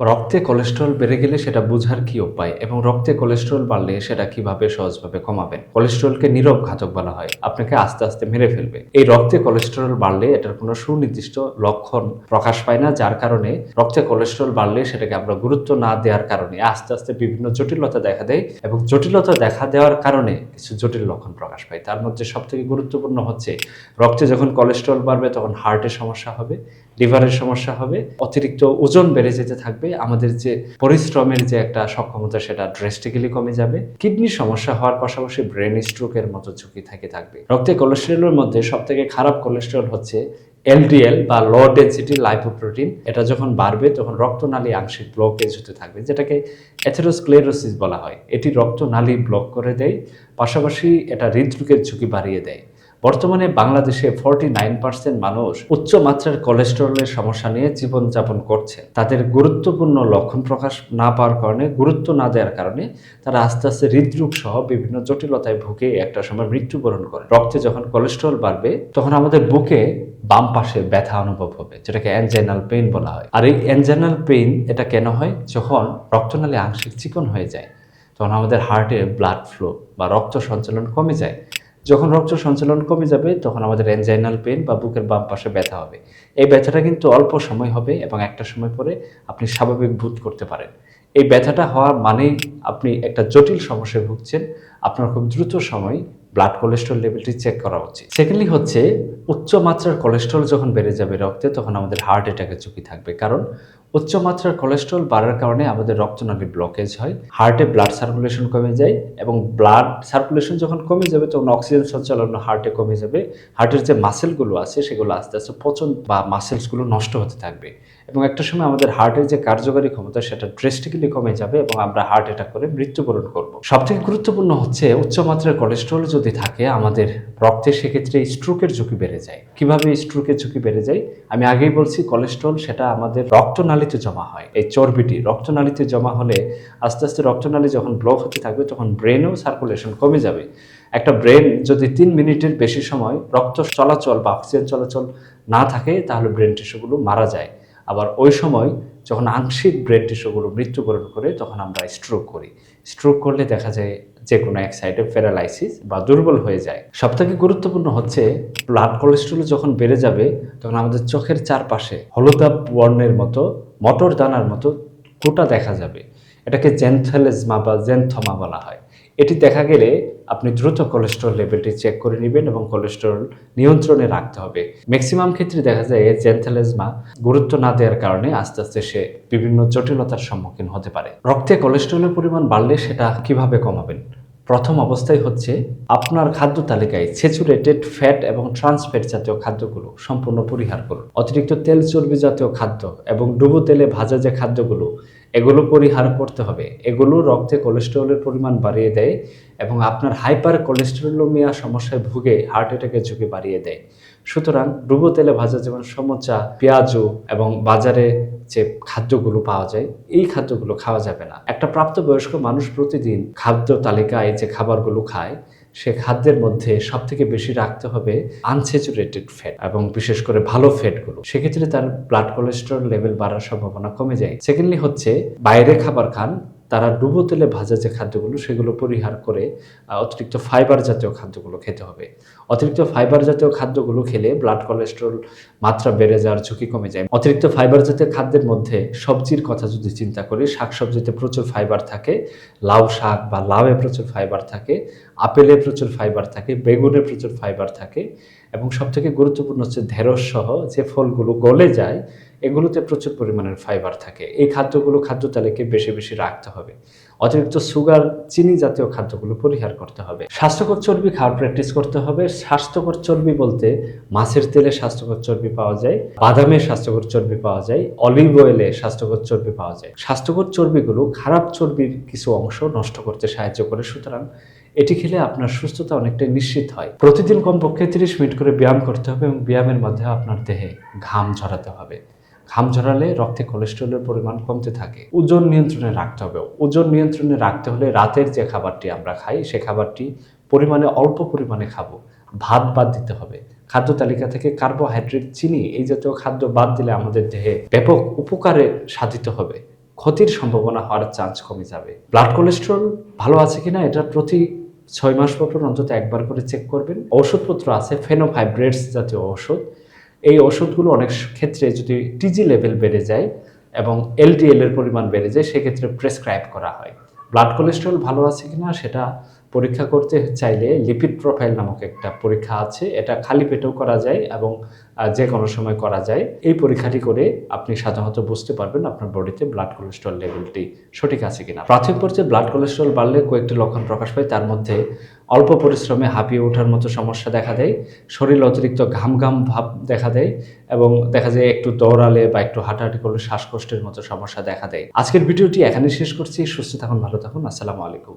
রক্তে কোলেস্ট্রল বেড়ে গেলে সেটা বোঝার কি উপায়? এবং রক্তে কোলেস্ট্রল বাড়লে সেটা কীভাবে সহজভাবে কমাবেন কোলেস্ট্রলকে নীরব ঘাতক বলা হয়। আপনাকে আস্তে আস্তে মেরে ফেলবে। এই রক্তে কোলেস্ট্রল বাড়লে এটার কোনো সুনির্দিষ্ট লক্ষণ প্রকাশ পায় না, যার কারণে রক্তে কোলেস্ট্রল বাড়লে সেটাকে আমরা গুরুত্ব না দেওয়ার কারণে আস্তে আস্তে বিভিন্ন জটিলতা দেখা দেয় এবং জটিলতা দেখা দেওয়ার কারণে কিছু জটিল লক্ষণ প্রকাশ পায়। তার মধ্যে সবথেকে গুরুত্বপূর্ণ হচ্ছে, রক্তে যখন কোলেস্ট্রল বাড়বে তখন হার্টের সমস্যা হবে লিভারের সমস্যা হবে, অতিরিক্ত ওজন বেড়ে যেতে থাকবে, আমাদের যে পরিশ্রমের যে একটা সক্ষমতা সেটা ড্রেস্টিক্যালি কমে যাবে। কিডনির সমস্যা হওয়ার পাশাপাশি ব্রেন স্ট্রোকের মতো ঝুঁকি থেকে থাকবে। রক্তে কোলেস্ট্রলের মধ্যে সব থেকে খারাপ কোলেস্ট্রল হচ্ছে এলডিএল বা লো ডেন্সিটি লাইপোপ্রোটিন এটা যখন বাড়বে, তখন রক্তনালী আংশিক ব্লকেজ হতে থাকবে, যেটাকে অ্যাথেরোস্ক্লেরোসিস বলা হয়। এটি রক্তনালী ব্লক করে দেয়, পাশাপাশি এটা হৃদরোগের ঝুঁকি বাড়িয়ে দেয়। বর্তমানে বাংলাদেশে ফর্টি নাইন পার্সেন্ট মানুষ উচ্চ মাত্রার কোলেস্টেরলের সমস্যা নিয়ে জীবনযাপন করছে। তাদের গুরুত্বপূর্ণ লক্ষণ প্রকাশ না পাওয়ার কারণে, গুরুত্ব না দেওয়ার কারণে তারা আস্তে আস্তে হৃদরোগ সহ বিভিন্ন জটিলতায় ভুগে একটা সময় মৃত্যুবরণ করে। রক্তে যখন কোলেস্ট্রল বাড়বে, তখন আমাদের বুকে বাম পাশে ব্যথা অনুভব হবে, যেটাকে অ্যানজাইনাল পেইন বলা হয়। আর এই অ্যানজাইনাল পেইন এটা কেন হয়? যখন রক্তনালী আংশিক চিকন হয়ে যায়, তখন আমাদের হার্টে ব্লাড ফ্লো বা রক্ত সঞ্চালন কমে যায়। যখন রক্ত সঞ্চালন কমে যাবে, তখন আমাদের এনজাইনাল পেন বা বুকের বাম পাশে ব্যথা হবে। এই ব্যথাটা কিন্তু অল্প সময় হবে এবং একটা সময় পরে আপনি স্বাভাবিক বোধ করতে পারেন। এই ব্যথাটা হওয়ার মানেই আপনি একটা জটিল সমস্যায় ভুগছেন। আপনার খুব দ্রুত সময় ব্লাড কোলেস্ট্রল লেভেলটি চেক করা উচিত। সেকেন্ডলি হচ্ছে, উচ্চ মাত্রার কোলেস্ট্রল যখন বেড়ে যাবে রক্তে, তখন আমাদের হার্ট অ্যাটাকের ঝুঁকি থাকবে। কারণ উচ্চ মাত্রার কোলেস্ট্রল বাড়ার কারণে আমাদের রক্তনালী ব্লকেজ হয় হার্টে ব্লাড সার্কুলেশন কমে যায় এবং ব্লাড সার্কুলেশন যখন কমে যাবে, তখন অক্সিজেন সঞ্চালন হার্টে কমে যাবে। হার্টের যে মাসেলগুলো আছে, সেগুলো আস্তে আস্তে পচন বা মাসেলসগুলো নষ্ট হতে থাকবে। এবং একটা সময় আমাদের হার্টের যে কার্যকারী ক্ষমতা, সেটা ড্রেস্টিক্যালি কমে যাবে এবং আমরা হার্ট অ্যাটাক করে মৃত্যুবরণ করব। সবথেকে গুরুত্বপূর্ণ হচ্ছে উচ্চমাত্রার কোলেস্ট্রল যদি থাকে, আমাদের রক্তে সেক্ষেত্রে স্ট্রোকের ঝুঁকি বেড়ে যায়। কীভাবে স্ট্রোকের ঝুঁকি বেড়ে যায়? আমি আগেই বলছি কোলেস্ট্রল সেটা আমাদের রক্তনালীতে জমা হয়। এই চর্বিটি, রক্তনালীতে জমা হলে আস্তে আস্তে রক্তনালী যখন ব্লক হতে থাকবে, তখন ব্রেনেও সার্কুলেশন কমে যাবে। একটা ব্রেন যদি তিন মিনিটের বেশি সময় রক্ত চলাচল বা অক্সিজেন চলাচল না থাকে, তাহলে ব্রেন টিস্যুগুলো মারা যায়। আবার ওই সময় যখন আংশিক ব্রেন টিস্যুগুলো মৃত্যুবরণ করে তখন আমরা স্ট্রোক করি। স্ট্রোক করলে দেখা যায় যে কোনো এক সাইডে প্যারালাইসিস বা দুর্বল হয়ে যায়। সবথেকে গুরুত্বপূর্ণ হচ্ছে ব্লাড কোলেস্ট্রল যখন বেড়ে যাবে, তখন আমাদের চোখের চারপাশে হলুদাব বর্ণের মতো, মটর দানার মতো কোটা দেখা যাবে। এটাকে জেন্থেলেজমা বা জেন্থমা বলা হয়। এটি দেখা গেলে আপনি দ্রুত কোলেস্ট্রল লেভেলটি চেক করে নেবেন এবং কোলেস্ট্রল নিয়ন্ত্রণে রাখতে হবে। ম্যাক্সিমাম ক্ষেত্রে দেখা যায় জেন্থেলেজমা গুরুত্ব না দেওয়ার কারণে আস্তে আস্তে সে বিভিন্ন জটিলতার সম্মুখীন হতে পারে। রক্তে কোলেস্ট্রলের পরিমাণ বাড়লে সেটা কীভাবে কমাবেন? প্রথম অবস্থায় হচ্ছে আপনার খাদ্য তালিকায় স্যাচুরেটেড ফ্যাট এবং ট্রান্সফ্যাট জাতীয় খাদ্যগুলো সম্পূর্ণ পরিহার করুন। অতিরিক্ত তেল চর্বি জাতীয় খাদ্য এবং ডুবো তেলে ভাজা যে খাদ্যগুলো এগুলো পরিহার করতে হবে। এগুলো রক্তে কোলেস্টেরলের পরিমাণ বাড়িয়ে দেয় এবং আপনার হাইপার কোলেস্টেরোমিয়া সমস্যায় ভুগে হার্ট অ্যাটাকের ঝুঁকি বাড়িয়ে দেয়। সুতরাং ডুবো তেলে ভাজা যেমন সমোচা, পেঁয়াজু এবং বাজারে যে খাদ্যগুলো পাওয়া যায়, এই খাদ্যগুলো খাওয়া যাবে না। একটা প্রাপ্তবয়স্ক মানুষ প্রতিদিন খাদ্য তালিকায় যে খাবারগুলো খায় সে খাদ্যের মধ্যে সব থেকে বেশি রাখতে হবে আনস্যাচুরেটেড ফ্যাট এবং বিশেষ করে ভালো ফ্যাটগুলো সেক্ষেত্রে তার ব্লাড কোলেস্ট্রল লেভেল বাড়ার সম্ভাবনা কমে যায়। সেকেন্ডলি হচ্ছে, বাইরে খাবার খান তারা ডুবো তেলে ভাজা যে খাদ্যগুলো, সেগুলো পরিহার করে অতিরিক্ত ফাইবার জাতীয় খাদ্যগুলো খেতে হবে। অতিরিক্ত ফাইবার জাতীয় খাদ্যগুলো খেলে ব্লাড কোলেস্ট্রল মাত্রা বেড়ে যাওয়ার ঝুঁকি কমে যায়। অতিরিক্ত ফাইবার জাতীয় খাদ্যের মধ্যে সবজির কথা যদি চিন্তা করি, শাকসবজিতে প্রচুর ফাইবার থাকে, লাউ শাক বা লাউয়ে প্রচুর ফাইবার থাকে, আপেলে প্রচুর ফাইবার থাকে, বেগুনে প্রচুর ফাইবার থাকে এবং সবথেকে গুরুত্বপূর্ণ হচ্ছে ঢেঁড়স সহ যে ফলগুলো গলে যায়, এগুলোতে প্রচুর পরিমাণের ফাইবার থাকে। এই খাদ্যগুলো খাদ্য তালিকায় বেশি বেশি রাখতে হবে। অতিরিক্ত সুগার চিনি জাতীয় খাদ্যগুলো পরিহার করতে হবে। স্বাস্থ্যকর চর্বি খাওয়ার প্র্যাকটিস করতে হবে। স্বাস্থ্যকর চর্বি বলতে মাছের তেলে স্বাস্থ্যকর চর্বি পাওয়া যায়, বাদামে স্বাস্থ্যকর চর্বি পাওয়া যায় অলিভ অয়েলে স্বাস্থ্যকর চর্বি পাওয়া যায়। স্বাস্থ্যকর চর্বিগুলো খারাপ চর্বির কিছু অংশ নষ্ট করতে সাহায্য করে। সুতরাং এটি খেলে আপনার সুস্থতা অনেকটাই নিশ্চিত হয়। প্রতিদিন কমপক্ষে তিরিশ মিনিট করে ব্যায়াম করতে হবে এবং ব্যায়ামের মধ্যে আপনার দেহে ঘাম ঝরাতে হবে। ঘাম ঝরালে রক্তে কোলেস্ট্রলের পরিমাণ কমতে থাকে। ওজন নিয়ন্ত্রণে রাখতে হবে। ওজন নিয়ন্ত্রণে রাখতে হলে রাতের যে খাবারটি আমরা খাই, সে খাবারটি পরিমাণে অল্প পরিমাণে খাব। ভাত বাদ দিতে হবে। খাদ্য তালিকা থেকে কার্বোহাইড্রেট, চিনি এই জাতীয় খাদ্য বাদ দিলে আমাদের দেহে ব্যাপক উপকারে সাধিত হবে। ক্ষতির সম্ভাবনা হওয়ার চান্স কমে যাবে। ব্লাড কোলেস্ট্রল ভালো আছে কিনা, এটা প্রতি ছয় মাস পর অন্তত একবার করে চেক করবেন। ওষুধপত্র আছে, ফেনোফাইব্রেটস জাতীয় ওষুধ এই ওষুধগুলো অনেক ক্ষেত্রে যদি টিজি লেভেল বেড়ে যায় এবং এলডিএল এর পরিমাণ বেড়ে যায়, সেক্ষেত্রে প্রেসক্রাইব করা হয়। ব্লাড কোলেস্ট্রল ভালো আছে কিনা সেটা পরীক্ষা করতে চাইলে লিপিড প্রোফাইল নামক একটা পরীক্ষা আছে। এটা খালি পেটেও করা যায় এবং যে কোনো সময় করা যায়। এই পরীক্ষাটি করে আপনি সাধারণত বুঝতে পারবেন আপনার বডিতে ব্লাড কোলেস্ট্রল লেভেলটি সঠিক আছে কিনা। প্রাথমিক পর্যায়ে ব্লাড কোলেস্ট্রল বাড়লে কয়েকটি লক্ষণ প্রকাশ পায়। তার মধ্যে অল্প পরিশ্রমে হাঁপিয়ে ওঠার মতো সমস্যা দেখা দেয়, শরীর অতিরিক্ত ঘাম ঘাম ভাব দেখা দেয় এবং দেখা যায় একটু দৌড়ালে বা একটু হাঁটাহাঁটি করলে শ্বাসকষ্টের মতো সমস্যা দেখা দেয়। আজকের ভিডিওটি এখানে শেষ করছি। সুস্থ থাকুন, ভালো থাকুন। আসসালামু আলাইকুম।